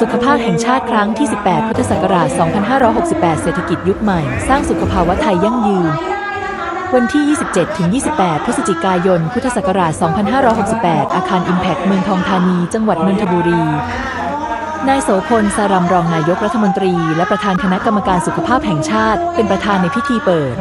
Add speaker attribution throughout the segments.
Speaker 1: สุขภาพแห่งชาติครั้งที่ 18 พุทธศักราช 2568 เศรษฐกิจยุคใหม่ สร้างสุขภาวะไทยยั่งยืน วันที่ 27 ถึง 28 พฤศจิกายน พุทธศักราช 2568 อาคาร Impact เมืองทองธานี จังหวัดนนทบุรี นายโสพล สารัมรองนายกรัฐมนตรี และประธานคณะกรรมการสุขภาพแห่งชาติ เป็นประธานในพิธีเปิด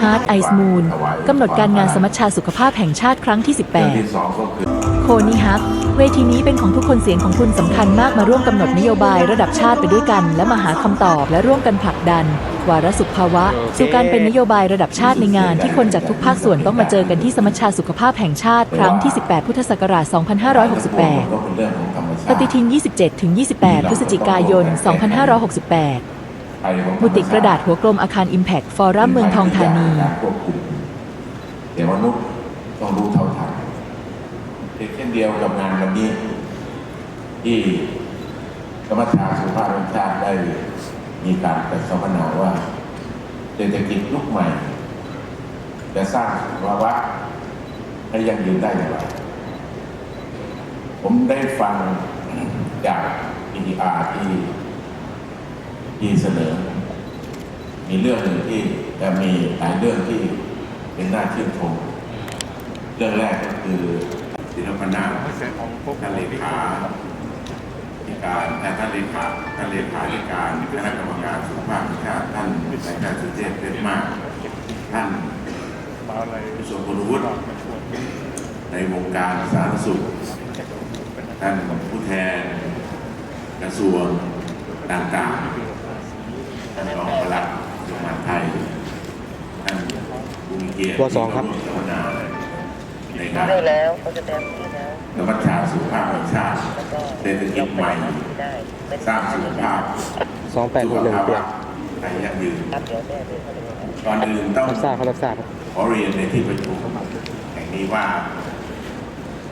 Speaker 1: Heart Ice Moon กำหนดการงานสมัชชาสุขภาพแห่งชาติครั้งที่ 18 โคนิฮัก เวทีนี้เป็นของทุกคนเสียงของคุณสำคัญมากมาร่วมกำหนดนโยบายระดับชาติไปด้วยกัน และมาหาคำตอบและร่วมกันผลักดัน วาระสุขภาวะ สู่การเป็นนโยบายระดับชาติในงาน ที่คนจากทุกภาคส่วนต้องมาเจอกันที่สมัชชาสุขภาพแห่งชาติ ครั้งที่ 18 พุทธศักราช 2568 ปฏิทิน 27 ถึง 28 พฤศจิกายน 2568
Speaker 2: มุติ
Speaker 1: กระดาษหัวกลมอาคาร Impact ฟอรัมเมืองทองธานี
Speaker 2: การควบคุมแต่มนุษย์ต้องรู้เท่าทัน เช่นเดียวกับงานวันนี้ ที่กรรมการสุภาพแห่งชาติได้มีการประสัมมนาว่าเศรษฐกิจยุคใหม่ จะสร้างภาวะให้ยั่งยืนได้อย่างไร ผมได้ฟังจาก PDR ที่ที่เสนอ มีเรื่องหนึ่งที่จะมีหลายเรื่องที่เป็นหน้าชื่นชมเรื่องแรกก็คือ ศิลปนาท่านเลขาธิการและท่านเลขาท่านเลขาธิการคณะกรรมการสุขภาพแห่งชาติท่านนายแพทย์สุเทพเพชรมาก ท่านผู้ทรงคุณวุฒิในวงการสาธารณสุข ท่านผู้แทนกระทรวงต่างๆท่านรองปลัดกระทรวงมหาดไทยท่านผู้มีเกียรติ
Speaker 3: ตัวสองครับ
Speaker 2: ที่เข้าร่วมสัมมนาในงาน
Speaker 4: ได้แล้วเขาจะแต้มที่แล้ว
Speaker 2: นวัตชาสุขภาพแห่งชาติ
Speaker 4: แล้วก็
Speaker 2: เศรษฐกิจใหม่
Speaker 4: ได้ไม่
Speaker 2: สร้างสุขภาพ
Speaker 3: สองแปดหกหนึ่งเปลี่ยน
Speaker 2: ไทยยั่งยืน
Speaker 4: รับเดี๋ยวแม่ด้วยเขาจะได้
Speaker 2: ก่อนอื่นต้อง
Speaker 3: รับทราบเขารับทราบครับ
Speaker 2: ขอเรียนในที่ประชุมแห่งนี้ว่า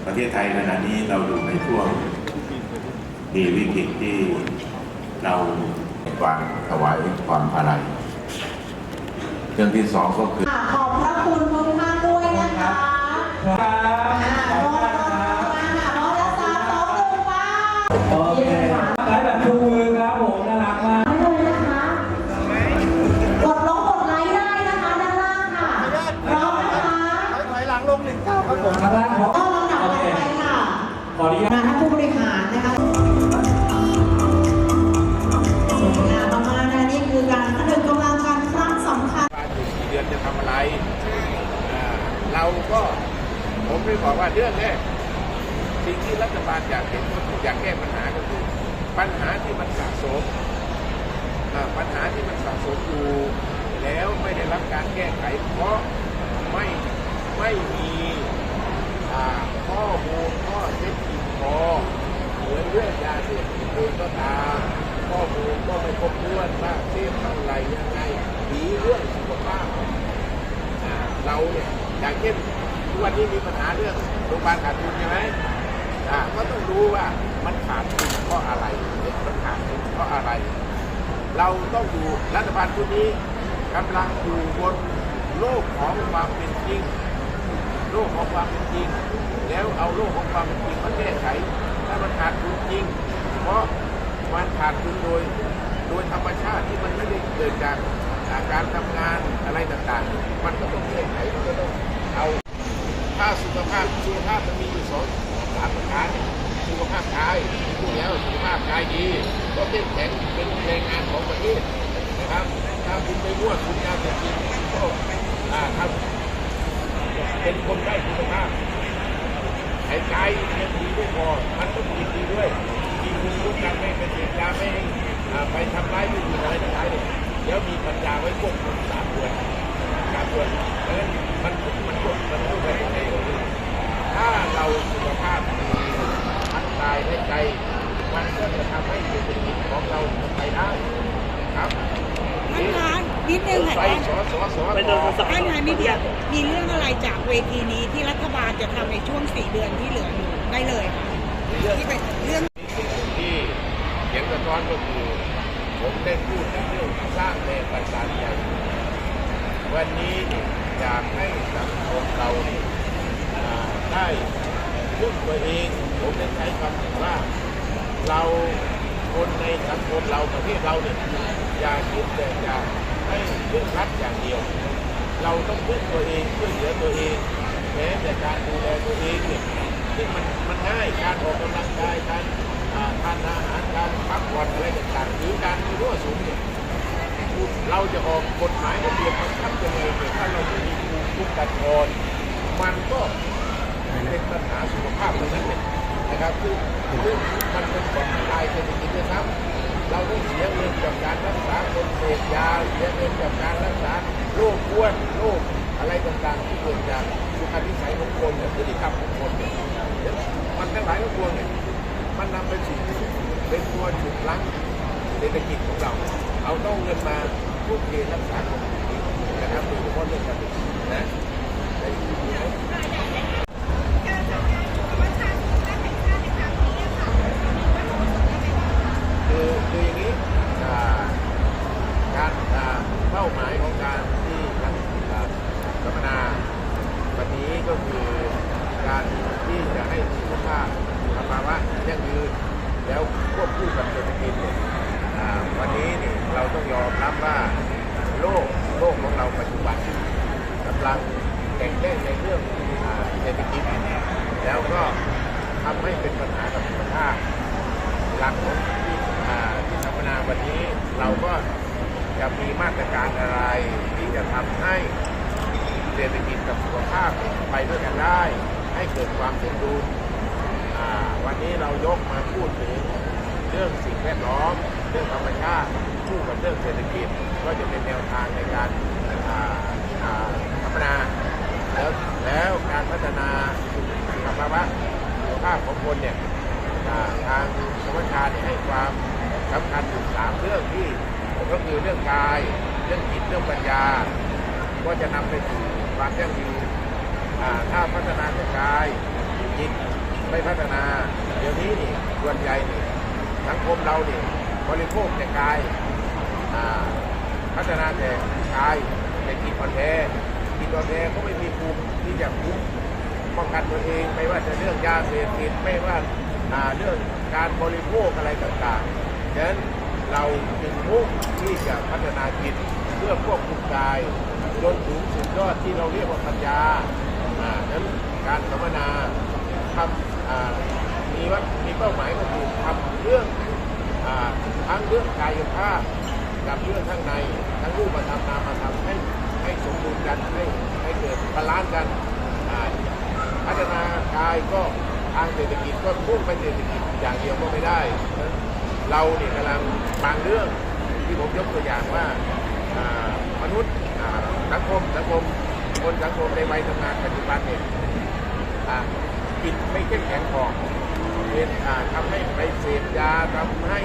Speaker 2: ประเทศไทยขณะนี้เราอยู่ในช่วงมีวิกฤตที่เราวางถวายความอาลัยเรื่องที่สองก็คือ
Speaker 5: ค่ะขอบพระคุณทุกท่านด้วยนะคะ ออนุ
Speaker 6: ญาต
Speaker 5: คณะผู้บริหารนะคะสวยงามมากๆนะนี่คือการผนึกกำลังกันครั้งสำคัญ
Speaker 7: ว่าอยู่กี่เดือนจะทำอะไรอ่าเราก็ผมไม่บอกว่าเรื่องแรกสิ่งที่รัฐบาลอยากเห็นก็คืออยากแก้ปัญหาก็คือ ปัญหาที่มันสะสมอ่าปัญหาที่มันสะสมอยู่แล้วไม่ได้รับการแก้ไข เพราะไม่ไม่มีอ่าข้อมูลข้อเท็จจริง พอเหมือนเรื่องยาเสพติดก็ตามข้อมูลก็ไม่ครบถ้วนว่าเสพเท่าไหรยังไงหรือเรื่องสุขภาพเราเนี่ยอย่างเช่นทุกวันนี้มีปัญหาเรื่องโรงพยาบาลขาดทุนใช่ไหมก็ต้องรู้ว่ามันขาดทุนเพราะอะไรมันขาดทุนเพราะอะไร เราต้องอยู่รัฐบาลชุดนี้กำลังอยู่บนโลกของความเป็นจริง โลกของความเป็นจริง แล้วเอาโลกของความเป็นจริงมาแก้ไขถ้ามันขาดทุนจริง เพราะมันขาดทุนโดยโดยธรรมชาติที่มันไม่ได้เกิดจากอ่าการทำงานอะไรต่างๆ มันก็ต้องแก้ไขมันก็ต้องเอาถ้าสุขภาพสุขภาพมันมีอยู่สองสามประการสุขภาพกายพูดแล้วสุขภาพกายดีก็เข้มแข็งเป็นแรงงานของประเทศนะครับถ้าคุณไปมั่วคุณยาเสพติดก็อ่าทำ เป็นคนได้คุณภาพหายใจยังดีไม่พอมันต้องกินดีด้วยกินคุณรู้กันไม่เป็นเหตุการไม่อ่าไปทำร้ายผู้อื่นอะไรทั้งหลายเลยเดี๋ยวมีปัญญาไว้ควบคุมสามเดือนสามเดือนเพราะฉะนั้นมันมันควบมันต้องไปยังไงถ้าเราสุขภาพดีทั้งกายและใจ มันก็จะทำให้เศรษฐกิจของเราไปได้ครับ
Speaker 8: ท่านคะนิดนึงค่ะ
Speaker 7: ไป
Speaker 8: ท่าน
Speaker 7: สอสอสอต่อ
Speaker 8: ท่านคะนิดเดียว มีเรื่องอะไรจากเวทีนี้ที่รัฐบาลจะทำในช่วงสี่เดือนที่เหลืออยู่ได้เลยค่ะที่เป็นเรื่อง
Speaker 7: ที่เสียงสะท้อนก็คือผมได้พูดในเรื่องสร้างแรงบันดาลใจวันนี้เนี่ยอยากให้สังคมเราเนี่ยอ่าได้พึ่งตัวเองผมได้ใช้คำว่าเราคนในสังคมเราประเทศเราเนี่ยอย่าคิดแต่จะให้พึ่งรัฐอย่างเดียว เราต้องพึ่งตัวเองช่วยเหลือตัวเองแม้แต่การดูแลตัวเองเนี่ยซึ่งมันมันง่ายการออกกำลังกายการทานอาหารการพักผ่อนอะไรต่างๆหรือการมีรั่วสูงเนี่ยเราจะออกกฎหมายระเบียบบังคับยังไงเนี่ยถ้าเราไม่มีภูมิคุ้มกันก่อนมันก็เป็นปัญหาสุขภาพตรงนั้นเนี่ยนะครับคือมันเป็นผลทลายเศรษฐกิจด้วยซ้ำ เราต้องเสียเงินกับการรักษาคนเสพยาเสียเงินกับการรักษาโรคอ้วนโรคอะไรต่างๆที่เกิดจากสุขนิสัยของคนเนี่ยพฤติกรรมของคนเนี่ยมันทั้งหลายทั้งปวงเนี่ยมันนำไปสู่เป็นตัวฉุดลั้งเศรษฐกิจของเรา เอาต้องเงินมาทุ่มเทรักษาคนนะครับโดยเฉพาะเรื่องการศึกษานะได้ยินไหม คือคืออย่างนี้อ่าการอ่าเป้าหมายของการที่ทางอ่าสัมมนาวันนี้ก็คือการที่จะให้สุขภาพสภาวะยั่งยืนแล้วควบคู่กับเศรษฐกิจเนี่ยอ่าวันนี้นี่เราต้องยอมรับว่าโลกโลกของเราปัจจุบันกำลังแข่งแย่งในเรื่องอ่าเศรษฐกิจ แล้วก็ทำให้เป็นปัญหากับสุขภาพหลักของที่ที่สัมมนาวันนี้ เราก็จะมีมาตรการอะไร ที่จะทำให้เศรษฐกิจกับสุขภาพไปด้วยกันได้ ให้เกิดความสมดุลวันนี้เรายกมาพูดถึงเรื่องสิ่งแวดล้อม เรื่องธรรมชาติคู่กับเรื่องเศรษฐกิจก็จะเป็นแนวทางในการอ่าอ่าสัมมนาแล้วแล้วการพัฒนาสุข ภาวะสุขภาพของคนเนี่ยทางสมัชชาเนี่ยให้ความสำคัญอยู่สามเรื่องที่ก็คือเรื่องกาย เรื่องจิต เรื่องปัญญา ก็จะนำไปสู่ความยั่งยืนอ่าถ้าพัฒนาแต่กายจิตไม่พัฒนา เดี๋ยวนี้นี่ส่วนใหญ่นี่สังคมเราเนี่ยบริโภคแต่กายพัฒนาแต่กายแต่จิตอ่อนแอจิตอ่อนแอก็ไม่มีภูมิที่จะคุ้ม ป้องกันตัวเองไม่ว่าจะเรื่องยาเสพติดไม่ว่าาเรื่องการบริโภคอะไรต่างๆ ฉะนั้นเราจึงมุ่งที่จะพัฒนาจิตเพื่อควบคุมกายจนถึงสุดยอดที่เราเรียกว่าปัญญาอ่าฉะนั้นการสัมมนาทำมีว่ามีเป้าหมายก็คือทำเรื่องอทั้งเรื่องกายภาพกับเรื่องข้างในทั้งรูปธรรมนามธรรมให้ให้สมดุลกันให้ให้เกิดบาลานซ์กัน พัฒนากายก็ทางเศรษฐกิจก็พุ่งไปเศรษฐกิจอย่างเดียวก็ไม่ได้ เราเนี่ยกำลังบางเรื่องที่ผมยกตัวอย่างว่ามนุษย์สังคมสังคมคนสังคมในวัยทำงานปัจจุบันเนี่ยอ่าจิตไม่เข้มแข็งพอเป็นทำให้ไปเสพยาทำให้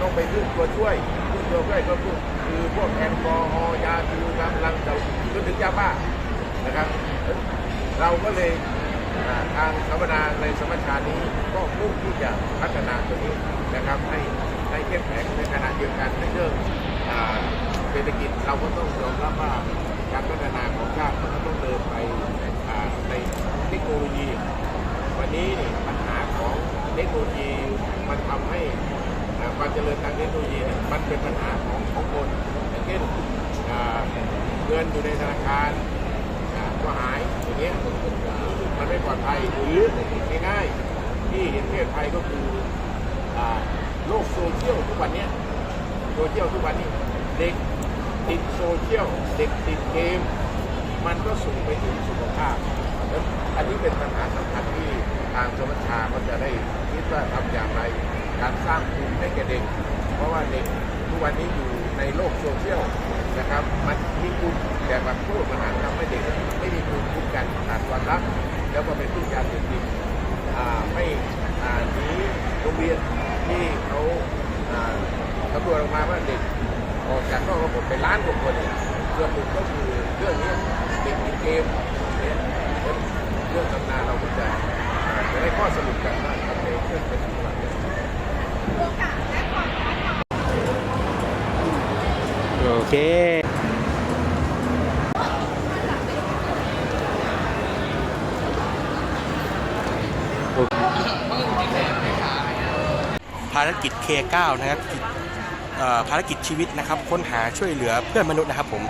Speaker 7: ต้องไปพึ่งตัวช่วยพึ่งตัวช่วยก็คือคือพวกแอลกอฮอล์ยาดูกำลังจะจนถึงยาบ้านะครับ เราก็เลยทางสัมมนาในสมัชชานี้ก็มุ่งที่จะพัฒนาตัวนี้นะครับ ให้ให้เข้มแข็งในขณะเดียวกันในเรื่องเศรษฐกิจเราก็ต้องยอมรับว่าการพัฒนาของชาติมันก็ต้องเดินไปในเทคโนโลยี วันนี้นี่ปัญหาของเทคโนโลยีมันทำให้อ่าความเจริญทางเทคโนโลยีมันเป็นปัญหาของของคนอย่เช่นเงินอยู่ในธนาคาร ก็หายอย่างเงี้ยมันไม่ปลอดภัยหรือง่ายๆที่เห็นประเพศภัยก็คือโลกโซเชียลทุกวันนี้โซเชียลทุกวันนี้เด็กติดโซเชียลเด็กติดเกม มันก็ส่งไปถึงสุขภาพแล้วอันนี้เป็นปัญหาสำคัญที่ทางสมัชชาก็จะได้คิดว่าทำอย่างไร การสร้างภูมิให้แก่เด็ก เพราะว่าเด็กทุกวันนี้อยู่ ในโลกโซเชียลนะครับมันมีภูมิแต่บางโทษมันอาจทำให้เด็กไม่มีภูมิคุ้มกันขาดความรัก แล้วก็เป็นผู้ยาเสพติดอ่าไม่าหนีโรงเรียนที่เขาตำรวจออกมาว่าเด็กออกจากนอกระบบไปล้านกว่าคนเนี่ยส่วนหนึ่งก็คือเรื่องนี้เด็กติดเกมเนี่ยเรื่องตำนานเราก็จะอ่าจะได้ข้อสรุปกันว่าทำไมเรื่องเป็นอย่างนี้
Speaker 3: โอกาสและความ เคา
Speaker 9: รกิจ K9 นะครับภารกิจชีวิตนะครับ ค้นหาช่วยเหลือเพื่อนมนุษย์นะครับผม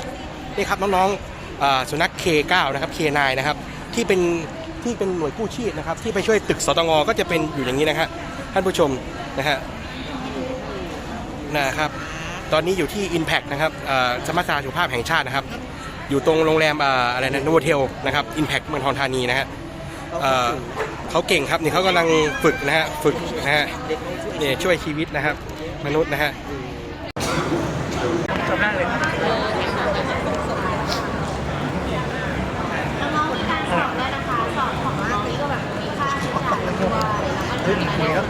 Speaker 9: นี่ครับน้องๆเอ่อสุนัข K9 นะครับ K9 นะครับ ที่เป็นที่เป็นหน่วยกู้ชีพนะครับ ที่ไปช่วยตึกสตงก็จะเป็นอยู่อย่างนี้นะครับท่านผู้ชมนะฮะนะครับ ตอนนี้อยู่ที่ Impact นะครับสมาคมสุภาพแห่งชาตินะครับ อยู่ตรงโรงแรมอะไรนะโนเวทลนะครับ Impact เมืองทองธานีนะฮะเขาเก่งครับนี่เขากำลังฝึกนะฮะฝึกนะฮะเนี่ยช่วยชีวิตนะครับ มนุษย์นะฮะ
Speaker 6: ชมหน้าเลยสอบได้นะคะสอบของมาตีก็แบบมีค่าใช้จ่ายด้วยแล้วก็